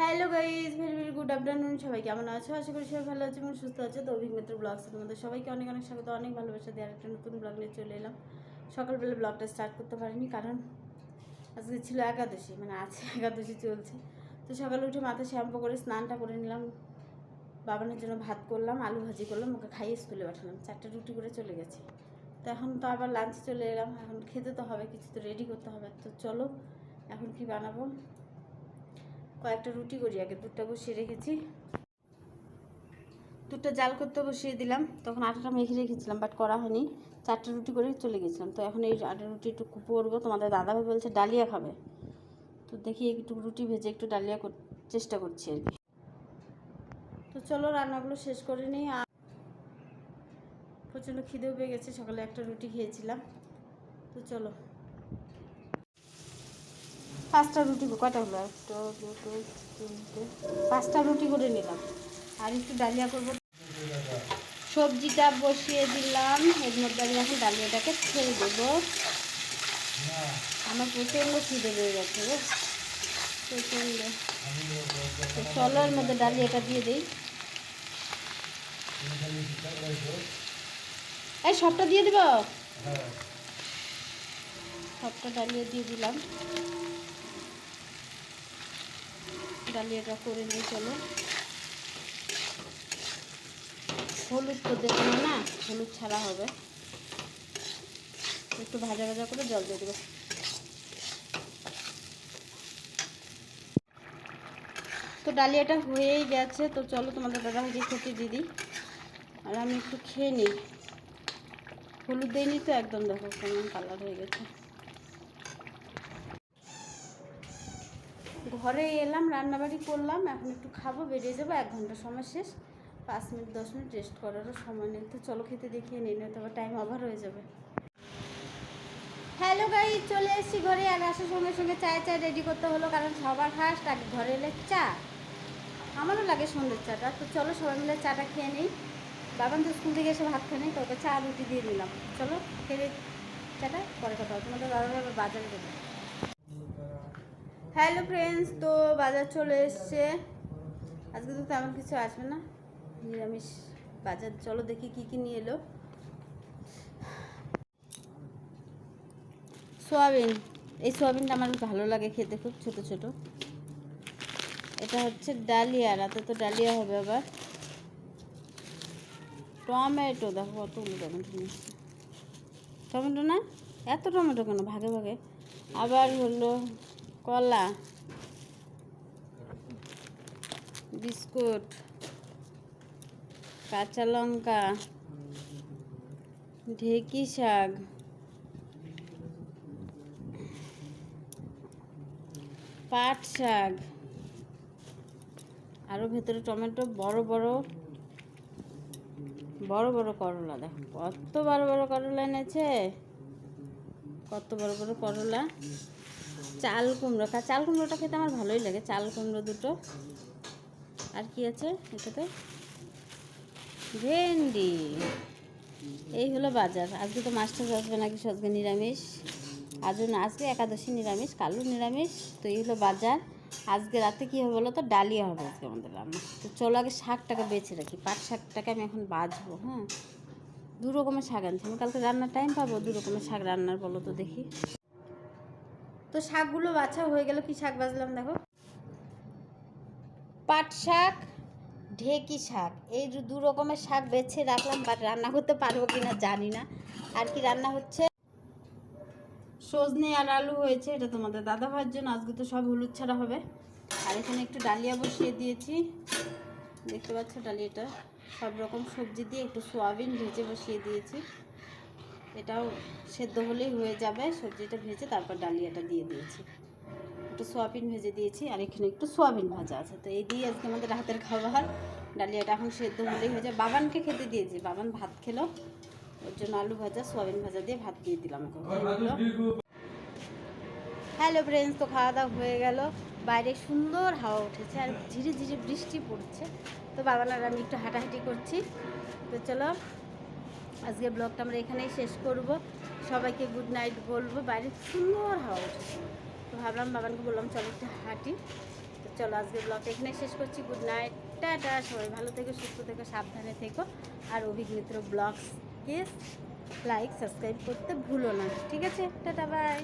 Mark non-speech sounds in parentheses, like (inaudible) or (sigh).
Hello guys very very good afternoon সবাই কেমন আছো? আশা করি সবাই ভালো আছে এবং সুস্থ আছে। তো অভিজ্ঞতার ব্লগসে তোমাদের সবাইকে অনেক অনেক স্বাগত, অনেক ভালোবাসা দিয়ে একটা নতুন ব্লগ নিয়ে চলে এলাম। সকালবেলা ব্লগটা স্টার্ট করতে পারিনি, কারণ আজকে ছিল একাদশী মানে আছে (laughs) একাদশী চলছে। তো সকালে উঠে মাথা শ্যাম্পু করে স্নানটা করে নিলাম। বাবানের জন্য ভাত করলাম, আলু ভাজি করলাম, ওকে খাইয়ে স্কুলে পাঠালাম। চারটে রুটি করে চলে গেছে। তো এখন তো আবার লাঞ্চে চলে এলাম, এখন খেতে তো হবে, কিছু তো রেডি করতে হবে। তো চলো, এখন কি বানাবো? কয়েকটা রুটি করি, আগে দুধটা বসিয়ে রেখেছি। দুধটা জাল করতে বসিয়ে দিলাম, তখন আটাটা মেখে রেখেছিলাম বাট করা হয়নি। চারটে রুটি করে চলে গেছিলাম, তো এখন এই আটা রুটি একটু করব। তোমাদের দাদাভাই বলছে ডালিয়া খাবে। তো দেখি একটু রুটি ভেজে একটু ডালিয়া চেষ্টা করছি আর কি। তো চলো রান্নাগুলো শেষ করে নিই। আর প্রচণ্ড খিদেও পেয়ে গেছে, সকালে একটা রুটি খেয়েছিলাম। তো চলো। পাঁচটা রুটি কয়টা হলো? একটা দুটো তিনটে পাঁচটা রুটি করে নিলাম। আর একটু ডালিয়া করব। সবজিটা বসিয়ে দিলাম। এর মধ্যে আমি এখন ডালিয়াটাকে ছেড়ে দেবো। আমার প্রচণ্ড খিদে পেয়ে গেছে গো প্রচণ্ড। চলো এর মধ্যে ডালিয়াটা দিয়ে দিই। এই সবটা দিয়ে দিব? সবটা ডালিয়া দিয়ে দিলাম। ডালিয়াটা করে নিয়ে চলো। হলুদ তো দেবো না না, হলুদ ছাড়া হবে। একটু ভাজা ভাজা করে জল দিয়ে দেবো। তো ডালিয়াটা হয়েই গেছে, তো চলো তোমাদের দাদা ভাজি খেতে দিদি আর আমি একটু খেয়ে নিই। হলুদ দিইনি তো, একদম দেখো কেমন কালার হয়ে গেছে। ঘরে এলাম, রান্নাবাড়ি করলাম, এখন একটু খাব, বেরিয়ে যাব, এক ঘণ্টা সময় শেষ। পাঁচ মিনিট, দশ মিনিট রেস্ট করারও সময় নেই, তো চলো খেতে দেখিয়ে নিই নয়তো আবার টাইম ওভার হয়ে যাবে। হ্যালো গাই চলে এসেছি ঘরে, আর আসার সঙ্গে সঙ্গে চায় চা রেডি করতে হলো, কারণ সবার ফার্স্ট আগে ঘরে এলে চা। আমারও লাগে সন্ধ্যের চাটা, তো চলো সবাই মিলে চাটা খেয়ে নিই। বাবান তো স্কুল থেকে এসে ভাত খেয়ে নেই তোকে চা রুটি দিয়ে দিলাম। চলো, খেয়ে চাটা, পরে কথা তোমাদের দাদা বাজারে দেবো হ্যালো ফ্রেন্ডস, তো বাজার চলে এসছে। আজকে তো তেমন কিছু আসবে না। নিরামিষ বাজার। চলো দেখি কি কি নিয়ে এলো। সোয়াবিন। এই সোয়াবিনটা আমার ভালো লাগে খেতে, খুব ছোট ছোট। এটা হচ্ছে ডালিয়া, রাতে তো ডালিয়া হবে আবার। টমেটো, দেখো কতগুলো টমেটো নিচ্ছে টমেটো না? এত টমেটো কেন? ভাগে ভাগে। আবার হলো কলা, বিস্কুট, কাঁচা লঙ্কা, ঢেকি শাক, পাট শাক আরও ভেতরে টমেটো, বড় বড় বড় বড় করলা, দেখো কত বড় বড় করলা এনেছে, কত বড় বড় করলা। চাল কুমড়ো, কা, চাল কুমড়োটা খেতে আমার ভালোই লাগে, চাল কুমড়ো দুটো। আর কি আছে এটাতে? ভেন্ডি। এই হলো বাজার। আজকে তো মাছ টাছ আসবে নাকি আজকে নিরামিষ। আজও না, আজকে একাদশী নিরামিষ কালু নিরামিষ। তো এই হলো বাজার। আজকে রাতে কী হবে বলো তো ডালিয়া হবে আজকে আমাদের রান্না। তো চলো আগে শাকটাকে বেছে রাখি। পাট শাকটাকে আমি এখন বাজবো হ্যাঁ? দু রকমের শাক আনছি। আমি কালকে রান্নার টাইম পাবো, দু রকমের শাক রান্নার, বলো তো দেখি। তো শাকগুলো বাছা হয়ে গেল। কি শাক বাজলাম দেখো? পাট শাক, ঢেকি শাক। এই দু- রকমের শাক বেছে রাখলাম বাট রান্না করতে পারব কিনা জানি না। আর কি রান্না হচ্ছে? সজনে আর আলু হয়েছে, এটা তোমাদের দাদা ভাইয়ের জন্য। আজকে তো সব হলুদ ছাড়া হবে। আর এখানে একটু ডালিয়া বসিয়ে দিয়েছি। দেখতে পাচ্ছ ডালিয়াটা? সব রকম সবজি দিয়ে একটু সোয়াবিন ভেজে বসিয়ে দিয়েছি। এটাও সেদ্ধ হলেই হয়ে যাবে। সবজিটা ভেজে তারপর ডালিয়াটা দিয়ে দিয়েছি। একটু সোয়াবিন ভেজে দিয়েছি আর এখানে একটু সোয়াবিন ভাজা আছে। তো এই দিয়ে আজকে আমাদের রাতের খাবার। ডালিয়াটা এখন সেদ্ধ হলেই হয়ে যায় বাবানকে খেতে দিয়েছি। বাবান ভাত খেলো। ওর জন্য আলু ভাজা, সোয়াবিন ভাজা দিয়ে ভাত দিয়ে দিলাম হ্যালো ফ্রেন্ডস তো খাওয়া দাওয়া হয়ে গেল। বাইরে সুন্দর হাওয়া উঠেছে আর ধীরে ধীরে বৃষ্টি পড়ছে। তো বাবান আর আমি একটু হাঁটাহাঁটি করছি। তো চলো আজকে ব্লগটা আমরা এখানেই শেষ করব। সবাইকে গুড নাইট বলব। বাইরে সুন্দর হাওয়া উঠেছে। তো ভাবলাম, বাবানকে বললাম, চলো একটু হাঁটি। তো চলো আজকে ব্লগটা এখানেই শেষ করছি। Good night tata. সবাই ভালো থেকো, সুস্থ থেকো, সাবধানে থেকো। আর অভিক মিত্র ব্লগসকে লাইক সাবস্ক্রাইব করতে ভুলো না। ঠিক আছে? Tata bye